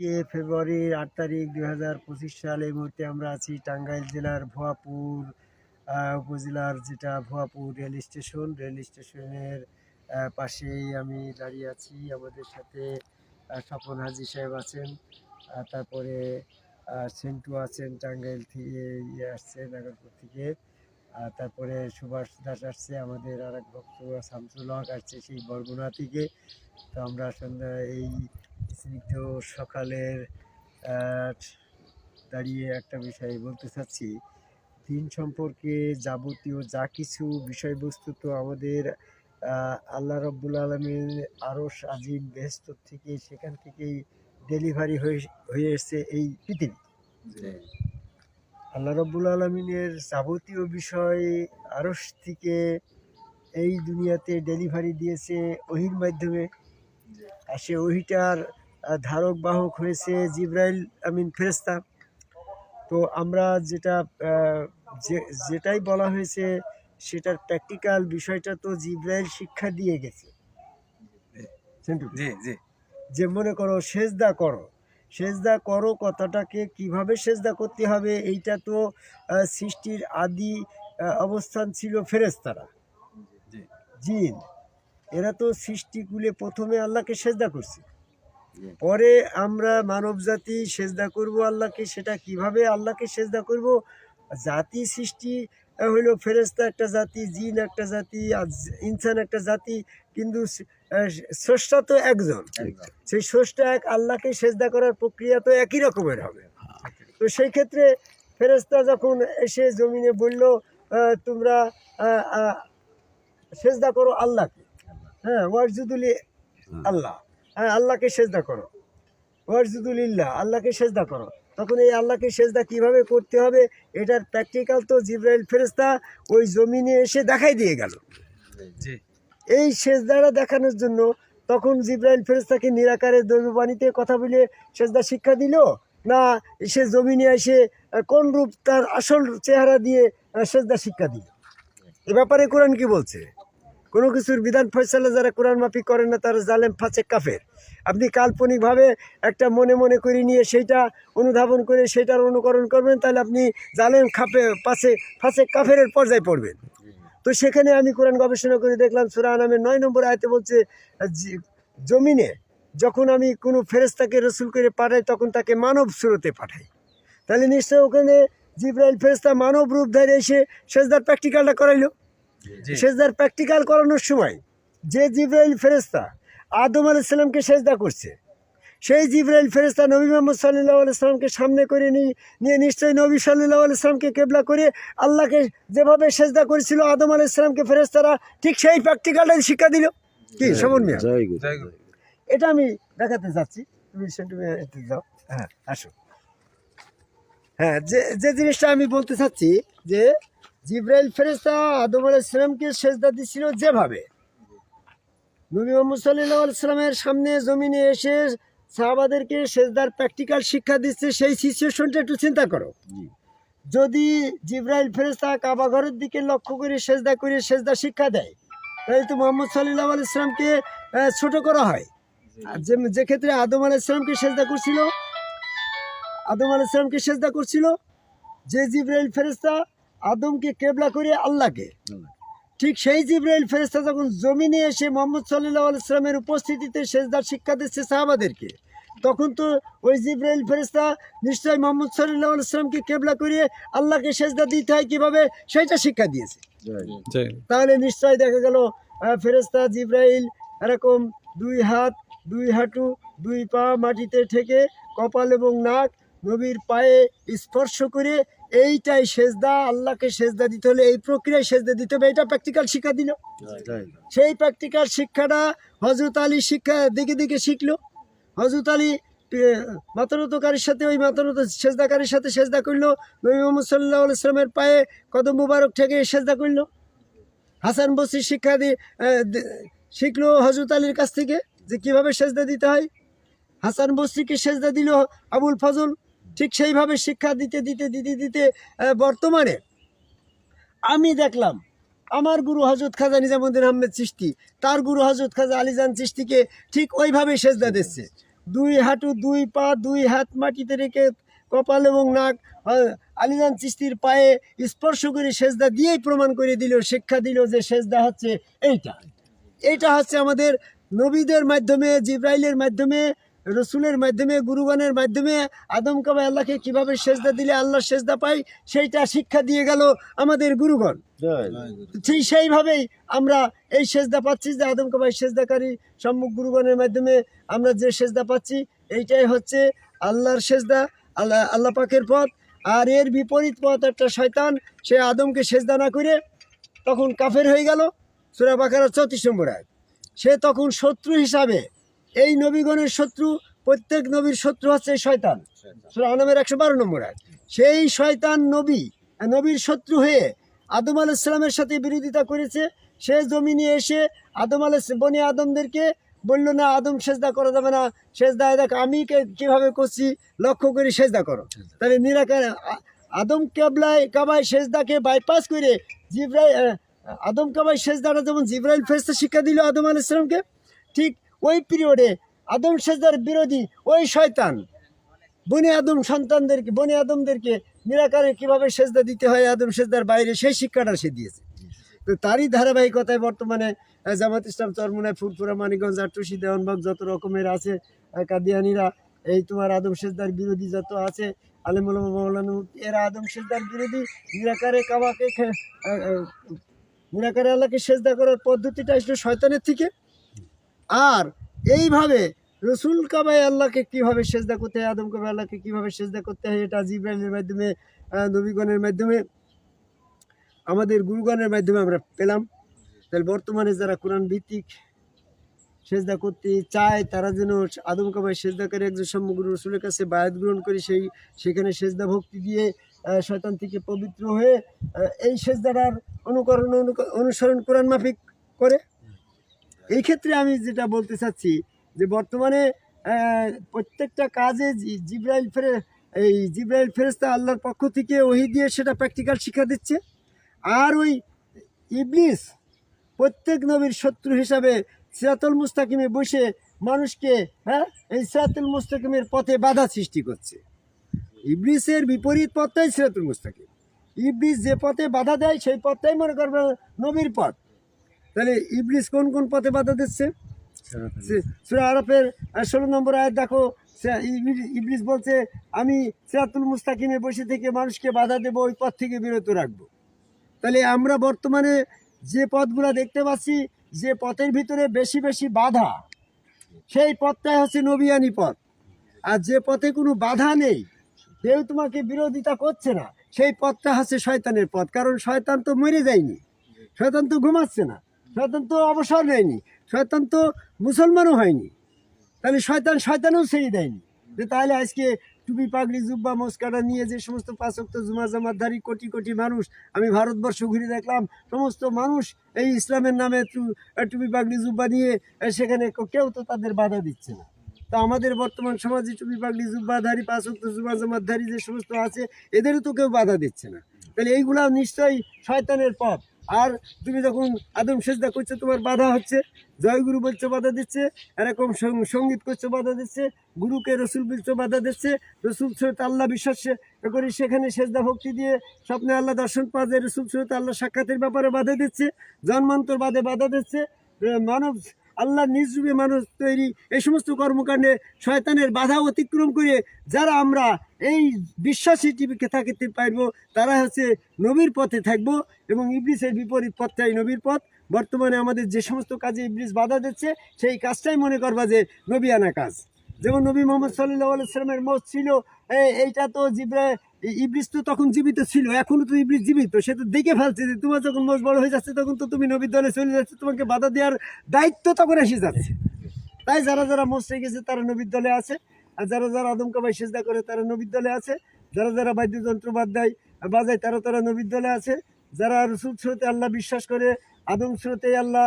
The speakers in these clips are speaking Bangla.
আজকে ফেব্রুয়ারির আট তারিখ দুই হাজার পঁচিশ সাল, এই মুহূর্তে আমরা আছি টাঙ্গাইল জেলার ভুয়াপুর উপজেলার যেটা ভুয়াপুর রেল স্টেশন। রেল স্টেশনের পাশেই আমি দাঁড়িয়ে আছি। আমাদের সাথে স্বপন হাজি সাহেব আছেন তারপরে সেন্টু আছেন টাঙ্গাইল থেকে ইয়ে আসছে নাগরপুর থেকে। তারপরে সুভাষ দাস আসছে, আমাদের আর এক ভক্ত, শামসুল হক আসছে সেই বরগুনা থেকে। তো আমরা সন্ধ্যা, এই স্নিগ্ধ সকালের দাঁড়িয়ে একটা বিষয় বলতে চাচ্ছি। দিন সম্পর্কে যাবতীয় যা কিছু বিষয়বস্তু তো আমাদের আল্লাহ রব্বুল আলমিন আরও আজিম বেহস্ত থেকে সেখান থেকেই ডেলিভারি হয়ে হয়ে এসছে এই পৃথিবী। আল্লাহ রব্বুল আলমিনের যাবতীয় বিষয় আরস থেকে এই দুনিয়াতে ডেলিভারি দিয়েছে ওহির মাধ্যমে। সে ওহিটার আহ, ধারক বাহক হয়েছে জিব্রাইল আমিন ফেরেস্তা তো আমরা যেটা যেটাই বলা হয়েছে সেটার প্র্যাকটিক্যাল বিষয়টা তো জিব্রাইল শিক্ষা দিয়ে গেছে। যে মনে করো সেজদা করো। সেজদা করো কথাটাকে কীভাবে সেজদা করতে হবে এইটা তো সৃষ্টির আদি অবস্থান ছিল ফেরেস্তারা জিন। এরা তো সৃষ্টিকুলে প্রথমে আল্লাহকে সেজদা করছে। পরে আমরা মানব জাতি সেজদা করব আল্লাহকে সেটা কীভাবে আল্লাহকে সেজদা করব? জাতি সৃষ্টি হইল ফেরেস্তা একটা জাতি জিন একটা জাতি আর ইনসান একটা জাতি কিন্তু স্রষ্টা তো একজন। সেই স্রষ্টা এক আল্লাহকে সেজদা করার প্রক্রিয়া তো একই রকমের হবে। তো সেই ক্ষেত্রে ফেরেস্তা যখন এসে জমিনে বলল তোমরা সেজদা করো আল্লাহকে। হ্যাঁ ওয়ারজুদুলি আল্লাহ। হ্যাঁ আল্লাহকে সেজদা করো। ওয়ারজুদুলিল্লাহ আল্লাহকে সেজদা করো। তখন এই আল্লাহকে সেজদা কীভাবে করতে হবে এটার প্র্যাকটিক্যাল তো জিব্রাইল ফেরেস্তা ওই জমিনে এসে দেখাই দিয়ে গেল। এই সেজদাটা দেখানোর জন্য তখন জিব্রাইল ফেরেস্তাকে নিরাকারের দৈববাণীতে কথা বলে সেজদা শিক্ষা দিল না সে জমিনে এসে কোন রূপ তার আসল চেহারা দিয়ে সেজদা শিক্ষা দিল। এ ব্যাপারে কোরআন কি বলছে? কোনো কিছুর বিধান ফয়সালা যারা কোরআন মাফি করেন না, তারা জালেম ফাঁচে কাফের। আপনি কাল্পনিকভাবে একটা মনে মনে করে নিয়ে সেইটা অনুধাবন করে সেটার অনুকরণ করবেন, তাহলে আপনি জালেম, খাপে, পাশে, ফাঁসে কাফের পর্যায়ে পড়বেন। তো সেখানে আমি কোরআন গবেষণা করে দেখলাম, সুরা নামের নয় নম্বর আয়তে বলছে জমিনে যখন আমি কোনো ফেরেস্তাকে রসুল করে পাঠাই, তখন তাকে মানব স্রোতে পাঠাই। তাহলে নিশ্চয় ওখানে জিব্রাইল ফেরেস্তা মানব রূপ ধরে এসে সেজদার প্র্যাকটিক্যালটা করাইলো। সেজদার প্র্যাকটিক্যাল করানোর সময় যে জিব্রাইল ফেরেস্তা আদম আলাইসাল্লামকে সেজদা করছে সেই জিব্রাইল ফেরেস্তা নবী মোহাম্মদ সাল্লাহ আলাইসালামকে সামনে করে নিয়ে নিয়ে নিশ্চয়ই নবী সাল্লাহ আলাইসালামকে কেবলা করে আল্লাহকে যেভাবে সেজদা করেছিল আদম আলাইসালামকে ফেরেস্তারা ঠিক সেই প্র্যাকটিক্যালটাই শিক্ষা দিল। কি সমন মিয়া? এটা আমি দেখাতে চাচ্ছি তুমি যাও। হ্যাঁ আসো। হ্যাঁ যে যে জিনিসটা আমি বলতে চাচ্ছি যে জিব্রাইল ফেরেস্তা আদম আলাইসালামকে সেজদা দিছিল যেভাবে। নবী মোহাম্মদ সাল্লামের সামনে জমিনে এসে সাহাবাদেরকে সেজদার প্র্যাকটিক্যাল শিক্ষা দিচ্ছে সেই সিচুয়েশনটা একটু চিন্তা করো। যদি জিব্রাইল ফেরেস্তা কাবা ঘরের দিকে লক্ষ্য করে সেজদা করে সেজদা শিক্ষা দেয় তাহলে তো মোহাম্মদ সাল্লাহ আলাইসালামকে ছোট করা হয়। আর যে যে ক্ষেত্রে আদম আলাইসালামকে সেজদা করছিল আদম আলাইসালামকে সেজদা করছিল যে জিব্রাইল ফেরেস্তা আদমকে কেবলা করে আল্লাহকে। ঠিক সেই জিব্রাইল ফেরেস্তা যখন জমিনে এসে মোহাম্মদ সাল্লাহ আলাইসলামের উপস্থিতিতে সেজদার শিক্ষা দিচ্ছে সাহাবাদেরকে তখন তো ওই জিব্রাইল ফেরেস্তা নিশ্চয়ই মোহাম্মদ সাল্লাহ আলাইসলামকে কেবলা করিয়ে আল্লাহকে সেজদা দিতে হয় কীভাবে? সেইটা শিক্ষা দিয়েছে। তাহলে নিশ্চয় দেখা গেল ফেরেস্তা জিব্রাইল এরকম দুই হাত দুই হাঁটু দুই পা মাটিতে ঠেকে কপাল এবং নাক নবীর পায়ে স্পর্শ করে এইটাই সেজদা আল্লাহকে সেজদা দিতে হলে এই প্রক্রিয়ায় সেজদা দিতে হবে। এটা প্র্যাকটিক্যাল শিক্ষা দিল। সেই প্র্যাকটিক্যাল শিক্ষাটা হজরত আলী শিক্ষা দিকে দিকে শিখলো। হজরত আলী মাতরতকারীর সাথে ওই মাতরত সেজদাকারীর সাথে সেজদা করল। নবী মোহাম্মদ সাল্লাহ আলাইসলামের পায়ে কদম মুবারক থেকে সেজদা করল। হাসান বসির শিক্ষা দিয়ে দে- শিখলো হজরত আলীর কাছ থেকে যে কীভাবে সেজদা দিতে হয়। হাসান বসরিকে সেজদা দিল আবুল ফজল। ঠিক সেইভাবে শিক্ষা দিতে দিতে দিতে দিতে বর্তমানে আমি দেখলাম, আমার গুরু হজরত খাজা নিজামুদ্দিন আহমেদ চিস্তি তার গুরু হজরত খাজা আলিজান চিস্তিকে ঠিক ওইভাবে সেজদা দিচ্ছে। দুই হাঁটু, দুই পা, দুই হাত মাটিতে রেখে কপাল এবং নাক আলিজান চিস্তির পায়ে স্পর্শ করে সেজদা দিয়েই প্রমাণ করে দিল, শিক্ষা দিল যে সেজদা হচ্ছে এইটা। এইটা হচ্ছে আমাদের নবীদের মাধ্যমে, জিব্রাইলের মাধ্যমে রসুলের মাধ্যমে, গুরুগণের মাধ্যমে আদম কাবাই আল্লাহকে কীভাবে সেজদা দিলে আল্লাহ সেজদা পাই সেইটা শিক্ষা দিয়ে গেল আমাদের গুরুগণ। সেই সেইভাবেই আমরা এই সেজদা পাচ্ছি যে আদম কাবাই সেজদাকারী সম্মুখ গুরুগণের মাধ্যমে আমরা যে সেজদা পাচ্ছি, এইটাই হচ্ছে আল্লাহর সেজদা, আল্লাহ আল্লাহ পাকের পথ। আর এর বিপরীত পথ একটা শয়তান, সে আদমকে সেজদা না করে তখন কাফের হয়ে গেল। সুরা বাকারা চৌত্রিশ নম্বর আয়াত। সে তখন শত্রু হিসাবে এই নবীগণের শত্রু, প্রত্যেক নবীর শত্রু হচ্ছে শয়তান। সুরা আনামের একশো বারো নম্বর আয়াত। সেই শয়তান নবী, নবীর শত্রু হয়ে আদম আলাইসালামের সাথে বিরোধিতা করেছে। সে জমিনে এসে আদম আলাই বনি আদমদেরকে বলল, না, আদম সেজদা করা যাবে না। সেজদা দেখ, আমি কীভাবে করছি, লক্ষ্য করে সেজদা করো। তাহলে নিরাকার আদম কাবলায়, কাবায় সেজদাকে বাইপাস করে জিব্রাই আদম কাবাই সেজদাটা যেমন জিব্রাইল ফেরস্তা শিক্ষা দিল আদম আলাইসালামকে ঠিক ওই পিরিয়ডে আদম সেজদার বিরোধী ওই শয়তান। বনে আদম সন্তানদেরকে বনে আদমদেরকে নিরাকারে কীভাবে সেজদা দিতে হয়, আদম সেজদার বাইরে সেই শিক্ষাটা সে দিয়েছে। তো তারই ধারাবাহিকতায় বর্তমানে জামাত ইসলাম, চরমুনায় ফুরফুরা মানিগঞ্জ আটুসি দেওয়ানবাগ যত রকমের আছে কাদিয়ানিরা, এই তোমার আদম সেজদার বিরোধী যত আছে আলেমুল মৌলানা এরা আদম সেজদার বিরোধী, নিরাকারে কাবাকে নিরাকারে আল্লাহকে সেজদা করার পদ্ধতিটা একটু শয়তানের থেকে আর এইভাবে রসুল কাবাই আল্লাহকে কীভাবে সেজদা করতে হয়, আদম কাবাই আল্লাহকে কীভাবে সেজদা করতে হয়, এটা জিব্রাইলের মাধ্যমে নবীগণের মাধ্যমে, আমাদের গুরুগণের মাধ্যমে আমরা পেলাম। তাহলে বর্তমানে যারা কোরআন ভিত্তিক সেজদা করতে চায়, তারা যেন আদম কাবাই সেজদাকারী একজন সম্মুগুরু রসুলের কাছে বায়াত গ্রহণ করে, সেই, সেখানে সেজদা ভক্তি দিয়ে শয়তান থেকে পবিত্র হয়ে এই সেজদাটার অনুকরণ অনুক- অনুসরণ কোরআন মাফিক করে। এই ক্ষেত্রে আমি যেটা বলতে চাচ্ছি যে বর্তমানে প্রত্যেকটা কাজে জিব্রাইল ফেরে, এই জিব্রাইল ফেরেস্তা আল্লাহর পক্ষ থেকে ওহি দিয়ে সেটা প্র্যাকটিক্যাল শিক্ষা দিচ্ছে। আর ওই ইবলিস, প্রত্যেক নবীর শত্রু হিসাবে সিরাতুল মুস্তাকিমে বসে মানুষকে হ্যাঁ এই সিরাতুল মুস্তাকিমের পথে বাধা সৃষ্টি করছে। ইবলিসের বিপরীত পথটাই সিরাতুল মুস্তাকিম। ইবলিস যে পথে বাধা দেয়, সেই পথটাই মনে করবে নবীর পথ। তাহলে ইবলিস কোন কোন পথে বাধা দিচ্ছে? সুরা আরফের ষোলো নম্বর আয়াত দেখো ইবলিস বলছে, আমি সিরাতুল মুস্তাকিমে বসে থেকে মানুষকে বাধা দেবো, ওই পথ থেকে বিরত রাখব। তাহলে আমরা বর্তমানে যে পথগুলো দেখতে পাচ্ছি, যে পথের ভিতরে বেশি বেশি বাধা, সেই পথটাই হচ্ছে নবিয়ানি পথ। আর যে পথে কোনো বাধা নেই, কেউ তোমাকে বিরোধিতা করছে না, সেই পথটা হচ্ছে শয়তানের পথ। কারণ শয়তান তো মরে যায়নি, শয়তান তো ঘুমাচ্ছে না। শয়তান তো অবসর নেয়নি শয়তান তো মুসলমানও হয়নি। তাহলে শয়তান শয়তানও ছেড়ে দেয়নি। যে তাহলে আজকে টুপি, পাগড়ি, জুব্বা মস্কাটা নিয়ে যে সমস্ত পাঁচক্ত জুমা জামাতধারী কোটি কোটি মানুষ, আমি ভারতবর্ষ ঘুরে দেখলাম, সমস্ত মানুষ এই ইসলামের নামে টুপি, পাগড়ি, জুব্বা নিয়ে সেখানে কেউ তো তাদের বাধা দিচ্ছে না। তা আমাদের বর্তমান সমাজে টুপি, পাগড়ি জুব্বাধারী পাঁচক্ত জুমা জামাতধারী যে সমস্ত আছে, এদেরও তো কেউ বাধা দিচ্ছে না। তাহলে এইগুলা নিশ্চয়ই শয়তানের পথ। আর তুমি যখন আদম সেজদা করছ, তোমার বাধা হচ্ছে। জয়গুরু বলছো, বাধা দিচ্ছে। এরকম সংগীত করছ, বাধা দিচ্ছে। গুরুকে রসুল বলছো, বাধা দিচ্ছে। রসুল সৈয়দ আল্লাহ বিশ্বাস করে সেখানে সেজদা ভক্তি দিয়ে স্বপ্নে আল্লাহ দর্শন পাওয়া যায়। রসুল সৈয়দ আল্লাহ সাক্ষাতের ব্যাপারে বাধা দিচ্ছে। জন্মান্তর বাদে বাধা দিচ্ছে। মানব আল্লাহ নিজ রূপে মানুষ তৈরি। এই সমস্ত কর্মকাণ্ডে শয়তানের বাধা অতিক্রম করে যারা আমরা এই বিশ্বাসী টিভিকে থাকিতে পারব, তারা হচ্ছে নবীর পথে থাকব এবং ইবলিসের বিপরীত পথটাই নবীর পথ। বর্তমানে আমাদের যে সমস্ত কাজে ইবলিস বাধা দিচ্ছে, সেই কাজটাই মনে করবা যে নবিয়ানা কাজ। যেমন নবী মোহাম্মদ সাল্লাহ আলাইসালামের মত ছিল এইটা তো জিব্রা ইবলিস তো তখন জীবিত ছিল, এখনও তো ইবলিস জীবিত। সে তো দেখে ফেলছে যে তোমার যখন মোজ বড় হয়ে যাচ্ছে, তখন তো তুমি নবীর দলে চলে যাচ্ছে, তোমাকে বাধা দেওয়ার দায়িত্ব তখন এসে যাচ্ছে। তাই যারা যারা মসে গেছে, তারা নবীর দলে আছে। আর যারা যারা আদমকাবাই সেজদা করে, তারা নবীর দলে আছে। যারা যারা বাদ্যযন্ত্র বাদ দেয় বাজায়, তারা তারা নবীর দলে আছে। যারা রসুল স্রোতে আল্লাহ বিশ্বাস করে, আদম স্রোতে আল্লাহ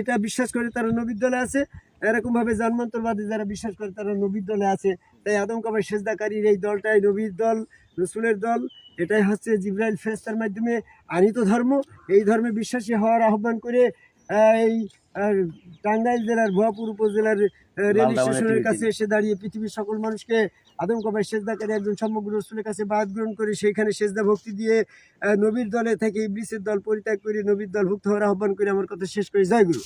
এটা বিশ্বাস করে, তারা নবীর দলে আছে। এরকমভাবে জন্মান্তরবাদী যারা বিশ্বাস করে তারা নবীর দলে আছে। তাই আদম কাবাই সেজদাকারীর এই দলটাই নবীর দল রসুলের দল। এটাই হচ্ছে জিব্রাইল ফেরেস্তার মাধ্যমে আনিত ধর্ম। এই ধর্মে বিশ্বাসী হওয়ার আহ্বান করে এই টাঙ্গাইল জেলার ভুয়াপুর উপজেলার রেল স্টেশনের কাছে এসে দাঁড়িয়ে পৃথিবীর সকল মানুষকে আদম কবাই সেজদাকারী একজন সমগ্র রসুলের কাছে বাদ গ্রহণ করে সেইখানে সেজদা ভক্তি দিয়ে নবীর দলে থেকে ইবলিসের দল পরিত্যাগ করে নবীর দল ভুক্ত হওয়ার আহ্বান করে। আমার কথা শেষ করে। জয় গুরু।